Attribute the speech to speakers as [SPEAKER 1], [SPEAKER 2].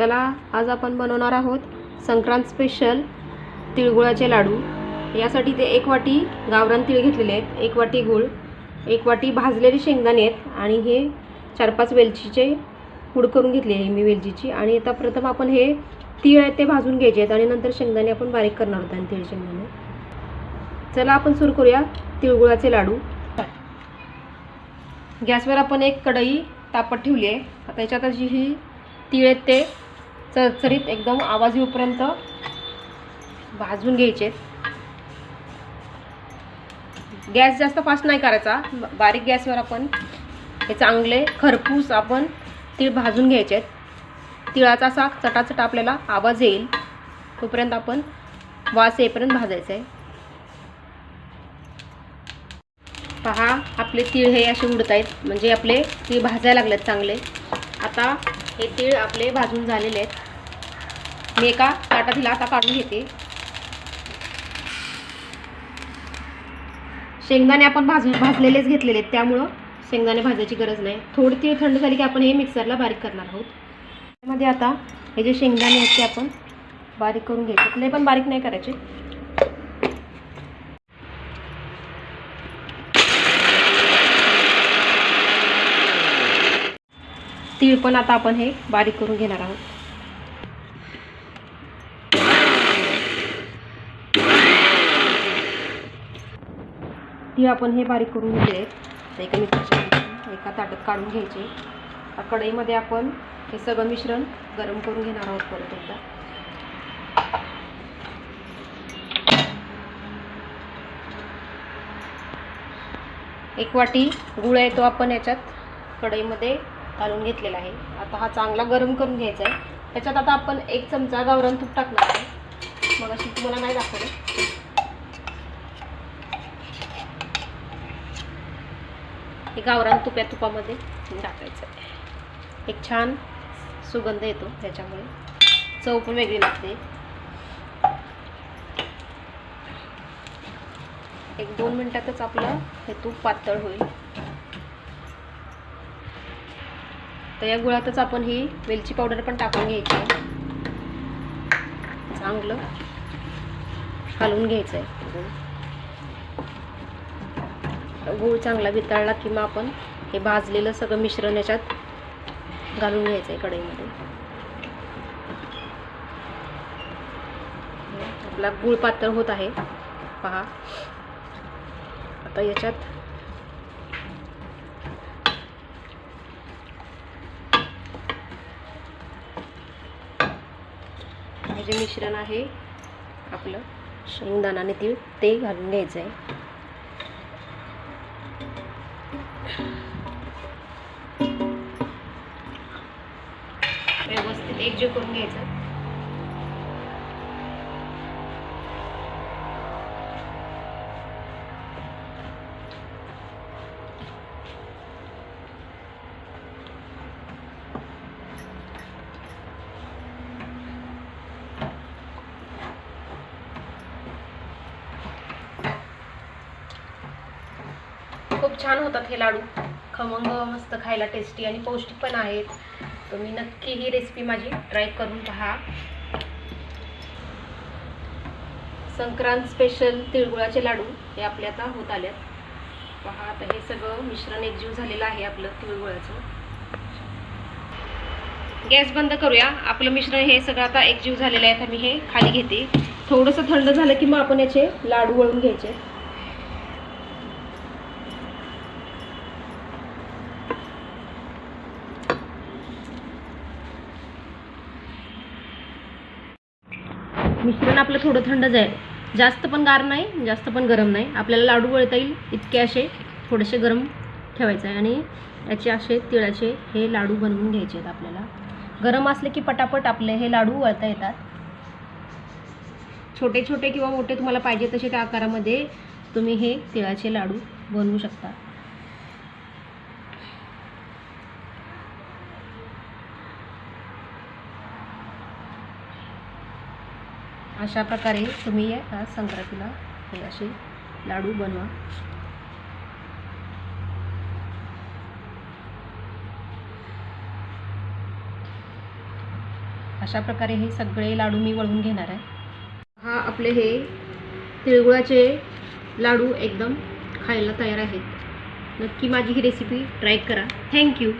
[SPEAKER 1] चला आज आपण बनवणार आहोत संक्रांत स्पेशल तिळगुळाचे लाडू. यासाठी ते एक वाटी गावरान तिळ घेतलेले आहेत एक वाटी गूळ एक वाटी भाजलेले शेंगदाणे आहेत आणि हे चार पाच वेलचीचे पूड करून घेतली आहे मी वेलचीची. आणि आता प्रथम आपण हे तीळ आहेत ते भाजून घ्यायचे आहेत आणि नंतर शेंगदाणे आपण बारीक करणार आहोत आणि तीळ शेंगदाणे. चला आपण सुरू करूया तिळगुळाचे लाडू. गॅसवर आपण एक कढई तापत ठेवली आहे. आता याच्यात अशी ही तीळ आहेत ते चरचरीत एकदम आवाज येऊपर्यंत भाजून घ्यायचे. गॅस जास्त फास्ट नाही करायचा. बारीक गॅसवर आपण हे चांगले खरपूस आपण तीळ भाजून घ्यायचे. आहेत तिळाचा असा चटाचट आपल्याला आवाज येईल. तोपर्यंत आपण वास येईपर्यंत भाजायचं. आहे पहा आपले तीळ हे असे उडत आहेत म्हणजे आपले तीळ भाजायला लागलेत चांगले. आता हे तीळ आपले भाजून झालेले आहेत. मी एका ताटातील आता काढून घेते. शेंगदाणे आपण भाजून भाजलेलेच घेतलेले आहेत त्यामुळं शेंगदाणे भाजायची गरज नाही. थोडी ती थंड झाली की आपण हे मिक्सरला बारीक करणार आहोत. त्यामध्ये आता हे जे शेंगदाणे आहेत ते आपण बारीक करून घ्यायचे ते पण बारीक नाही करायचे. तीळ पण आता आपण हे बारीक करून घेणार आहोत. ती आपण हे बारीक करून घेतले एका मिक्सरच्या एका ताटात काढून घ्यायचे. कढईमध्ये आपण हे सगळं मिश्रण गरम करून घेणार आहोत परत एकदा. एक वाटी गुळ आहे तो आपण याच्यात कढईमध्ये घालून घेतलेला आहे. आता हा चांगला गरम करून घ्यायचा आहे. त्याच्यात आता आपण एक चमचा गावरान तूप टाकणार आहे. मग अशी तुम्हाला नाही दाखवलं. हे गावरान तुप या तुपामध्ये टाकायचं. आहे एक छान सुगंध येतो त्याच्यामुळे. चव पण वेगळी लागते. एक दोन मिनटातच आपलं हे तूप पातळ होईल. तर या गुळातच आपण ही वेलची पावडर पण टाकून घ्यायची आहे. चांगलं घालून घ्यायचं आहे गूळ चांगला वितळला की मग आपण हे भाजलेलं सगळं मिश्रण याच्यात घालून घ्यायचं आहे कढईमध्ये. आपला गूळ पातळ होत आहे. पहा. आता याच्यात हे जे मिश्रण आहे आपलं शेंगदाणा आणि तीळ ते घालून घ्यायचं आहे. व्यवस्थित एकजीव करून घ्यायचं. खूप छान होतात हे लाडू. खमंग मस्त खायला टेस्टी आणि पौष्टिक पण आहेत. तुम्ही नक्की ही रेसिपी माझी ट्राय करून पहा. संक्रांत स्पेशल तिळगुळाचे लाडू हे आपले आता होत आले पहा आता हे सगळं मिश्रण एकजीव झालेलं आहे आपलं तिळगुळाचं. गॅस बंद करूया. आपलं मिश्रण हे सगळं आता एकजीव झालेलं आहे. आता मी हे खाली घेते. थोडंसं थंड झालं की मग आपण याचे लाडू वळून घ्यायचे. मिश्रण आपलं थोडं थंड जाईल जास्त पण गार नाही जास्त पण गरम नाही. आपल्याला लाडू वळता येईल इतके असे थोडेसे गरम ठेवायचं आहे. आणि याचे असे तिळाचे हे लाडू बनवून घ्यायचे आहेत आपल्याला. गरम असले की पटापट आपले हे लाडू वळता येतात. छोटे छोटे किंवा मोठे तुम्हाला पाहिजे तसे त्या आकारामध्ये तुम्ही हे तिळाचे लाडू बनवू शकता. अशा प्रकारे तुम्ही या संक्रांतीला हे असे लाडू बनवा. अशा प्रकारे हे सगळे लाडू मी वळून घेणार आहे. हा आपले हे तिळगुळाचे लाडू एकदम खायला तयार आहेत. नक्की माझी ही रेसिपी ट्राय करा. Thank you